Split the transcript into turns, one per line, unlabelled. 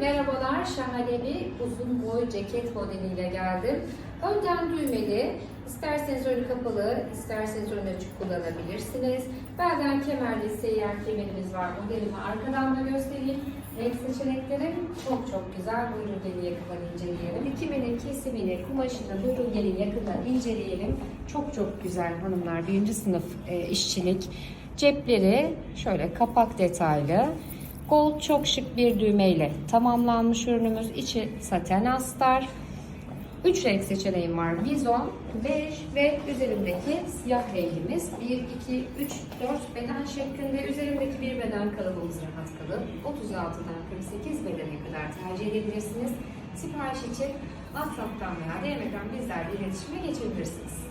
Merhabalar, şahane bir uzun boy ceket modeliyle geldim. Önden düğmeli, isterseniz önü kapalı, isterseniz önü açık kullanabilirsiniz. Belden kemerli seyyar kemerimiz var. Modelimi arkadan da göstereyim. Renk seçeneklerim çok çok güzel. Buyurun gelin yakından inceleyelim. Dikiminin kesimini, kumaşını buyurun gelin yakından inceleyelim. Çok çok güzel hanımlar. Birinci sınıf e, işçilik. Cepleri şöyle kapak detaylı. Gold çok şık bir düğmeyle tamamlanmış ürünümüz. İçi saten astar. 3 renk seçeneğim var. Bizon, bej ve üzerindeki siyah rengimiz. 1, 2, 3, 4 beden şeklinde. Üzerindeki bir beden kalıbımız rahat kalın. 36'dan 48 bedene kadar tercih edebilirsiniz. Sipariş için WhatsApp'tan veya DM'den bizlerle iletişime geçebilirsiniz.